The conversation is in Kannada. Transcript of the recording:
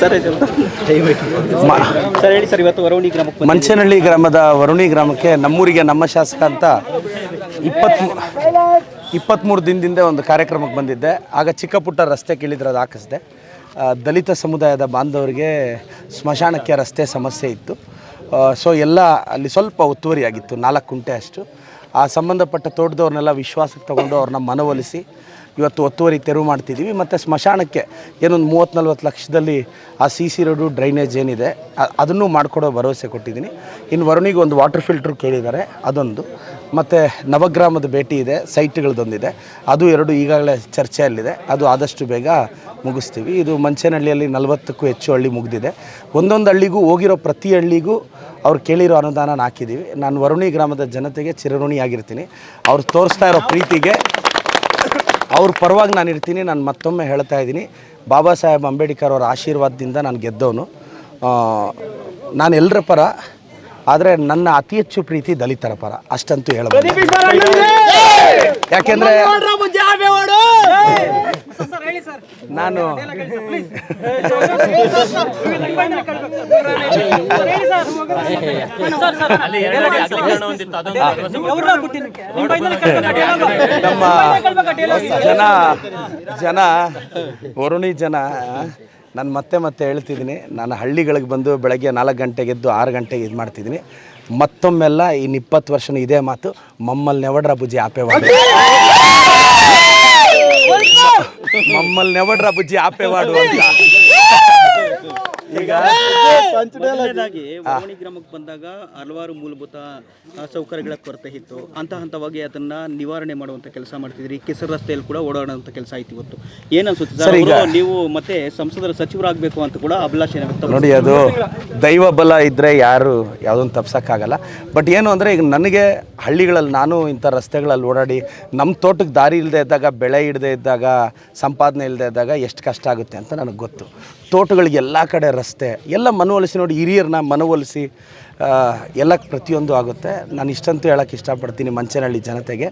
ಸರ್ ಹೇಳಿ ಸರ್ ಇವತ್ತು ವರುಣಿ ಗ್ರಾಮಕ್ಕೆ. ಮಂಚನಹಳ್ಳಿ ಗ್ರಾಮದ ವರುಣಿ ಗ್ರಾಮಕ್ಕೆ ನಮ್ಮೂರಿಗೆ ನಮ್ಮ ಶಾಸಕ ಅಂತ ಇಪ್ಪತ್ತ್ ಇಪ್ಪತ್ತ್ಮೂರು ದಿನದಿಂದ ಒಂದು ಕಾರ್ಯಕ್ರಮಕ್ಕೆ ಬಂದಿದ್ದೆ. ಆಗ ಚಿಕ್ಕ ಪುಟ್ಟ ರಸ್ತೆ ಕೇಳಿದ್ರೆ ಅದು ಹಾಕಿಸ್ದೆ. ದಲಿತ ಸಮುದಾಯದ ಬಾಂಧವರಿಗೆ ಸ್ಮಶಾನಕ್ಕೆ ರಸ್ತೆ ಸಮಸ್ಯೆ ಇತ್ತು. ಸೊ ಎಲ್ಲ ಅಲ್ಲಿ ಸ್ವಲ್ಪ ಒತ್ತುವರಿಯಾಗಿತ್ತು ನಾಲ್ಕು ಕುಂಟೆ ಅಷ್ಟು. ಆ ಸಂಬಂಧಪಟ್ಟ ತೋಟದವ್ರನ್ನೆಲ್ಲ ವಿಶ್ವಾಸಕ್ಕೆ ತಗೊಂಡು ಅವ್ರನ್ನ ಮನವೊಲಿಸಿ ಇವತ್ತು ಒತ್ತುವರಿ ತೆರವು ಮಾಡ್ತಿದ್ದೀವಿ. ಮತ್ತು ಸ್ಮಶಾನಕ್ಕೆ ಏನೊಂದು ಮೂವತ್ತು ನಲ್ವತ್ತು ಲಕ್ಷದಲ್ಲಿ ಆ ಸಿ ಸಿ ರೋಡು ಡ್ರೈನೇಜ್ ಏನಿದೆ ಅದನ್ನು ಮಾಡಿಕೊಡೋ ಭರವಸೆ ಕೊಟ್ಟಿದ್ದೀನಿ. ಇನ್ನು ವರುಣಿಗೆ ಒಂದು ವಾಟರ್ ಫಿಲ್ಟ್ರ್ ಕೇಳಿದ್ದಾರೆ, ಅದೊಂದು. ಮತ್ತು ನವಗ್ರಾಮದ ಭೇಟಿ ಇದೆ ಸೈಟ್ಗಳದೊಂದಿದೆ ಅದು ಎರಡು ಈಗಾಗಲೇ ಚರ್ಚೆಯಲ್ಲಿದೆ. ಅದು ಆದಷ್ಟು ಬೇಗ ಮುಗಿಸ್ತೀವಿ. ಇದು ಮಂಚೇನಹಳ್ಳಿಯಲ್ಲಿ ನಲವತ್ತಕ್ಕೂ ಹೆಚ್ಚು ಹಳ್ಳಿ ಮುಗಿದಿದೆ. ಒಂದೊಂದು ಹಳ್ಳಿಗೂ ಹೋಗಿರೋ ಪ್ರತಿ ಹಳ್ಳಿಗೂ ಅವ್ರು ಕೇಳಿರೋ ಅನುದಾನ ಹಾಕಿದ್ದೀವಿ. ನಾನು ವರುಣಿ ಗ್ರಾಮದ ಜನತೆಗೆ ಚಿರಋಣಿಯಾಗಿರ್ತೀನಿ. ಅವ್ರು ತೋರಿಸ್ತಾ ಇರೋ ಪ್ರೀತಿಗೆ ಅವ್ರ ಪರವಾಗಿ ನಾನು ಇರ್ತೀನಿ ನಾನು ಮತ್ತೊಮ್ಮೆ ಹೇಳ್ತಾ ಇದ್ದೀನಿ. ಬಾಬಾ ಸಾಹೇಬ್ ಅಂಬೇಡ್ಕರ್ ಅವರ ಆಶೀರ್ವಾದದಿಂದ ನಾನು ಗೆದ್ದವನು. ನಾನು ಎಲ್ಲರ ಪರ ಆದರೆ ನನ್ನ ಅತಿ ಹೆಚ್ಚು ಪ್ರೀತಿ ದಲಿತರ ಪರ. ಅಷ್ಟಂತೂ ಹೇಳಬಹುದು ಯಾಕೆಂದರೆ ನಾನು ನಮ್ಮ ಜನ ಜನ, ವರುಣಿ ಜನ, ನಾನು ಮತ್ತೆ ಮತ್ತೆ ಹೇಳ್ತಿದ್ದೀನಿ. ನಾನು ಹಳ್ಳಿಗಳಿಗೆ ಬಂದು ಬೆಳಗ್ಗೆ ನಾಲ್ಕು ಗಂಟೆಗೆ ಎದ್ದು ಆರು ಗಂಟೆಗೆ ಇದು ಮಾಡ್ತಿದ್ದೀನಿ. ಮತ್ತೊಮ್ಮೆಲ್ಲ ಇನ್ನು ಇಪ್ಪತ್ತು ವರ್ಷನೂ ಇದೇ ಮಾತು. ಮಮ್ಮಲ್ಲಿ ನೆವಡ್ರ ಬುಜಿ ಆಪೆವಾಡು ಮಮ್ಮಲ್ಲಿ ನೆವಡ್ರ ಬುಜ್ಜಿ ಆಪೆವಾಡು ಅಂತ ಈಗ ಮೊದಲನೇದಾಗಿ ವರವಣಿ ಗ್ರಾಮಕ್ಕೆ ಬಂದಾಗ ಹಲವಾರು ಮೂಲಭೂತ ಸೌಕರ್ಯಗಳ ಕೊರತೆ ಇತ್ತು. ಹಂತ ಹಂತವಾಗಿ ಅದನ್ನ ನಿವಾರಣೆ ಮಾಡುವಂತ ಕೆಲಸ ಮಾಡ್ತಿದ್ರಿ. ಕೆಸರು ರಸ್ತೆಯಲ್ಲಿ ಕೂಡ ಓಡಾಡುವಂತ ಕೆಲಸ ಆಯ್ತು ಇವತ್ತು. ಏನು ಅನ್ಸುತ್ತೆ ಸರ್? ನೀವು ಮತ್ತೆ ಸಂಸದರ ಸಚಿವರಾಗಬೇಕು ಅಂತ ಕೂಡ ಅಭಿಲಾಷೆ ನೋಡಿ ಅದು ದೈವ ಬಲ ಇದ್ರೆ ಯಾರು ಯಾವುದೊಂದು ತಪ್ಸೋಕ್ಕಾಗಲ್ಲ. ಬಟ್ ಏನು ಅಂದರೆ ಈಗ ನನಗೆ ಹಳ್ಳಿಗಳಲ್ಲಿ ನಾನು ಇಂಥ ರಸ್ತೆಗಳಲ್ಲಿ ಓಡಾಡಿ ನಮ್ಮ ತೋಟಕ್ಕೆ ದಾರಿ ಇಲ್ಲದೆ ಇದ್ದಾಗ ಬೆಳೆ ಇಡದೆ ಇದ್ದಾಗ ಸಂಪಾದನೆ ಇಲ್ಲದೆ ಇದ್ದಾಗ ಎಷ್ಟು ಕಷ್ಟ ಆಗುತ್ತೆ ಅಂತ ನನಗೆ ಗೊತ್ತು. ತೋಟಗಳಿಗೆ ಎಲ್ಲ ಕಡೆ ರಸ್ತೆ ಎಲ್ಲ ಮನವೊಲಿಸಿ ನೋಡಿ ಹಿರಿಯರನ್ನ ಮನವೊಲಿಸಿ ಎಲ್ಲ ಪ್ರತಿಯೊಂದು ಆಗುತ್ತೆ. ನಾನು ಇಷ್ಟಂತೂ ಹೇಳೋಕ್ಕೆ ಇಷ್ಟಪಡ್ತೀನಿ ಮಂಚನಹಳ್ಳಿ ಜನತೆಗೆ.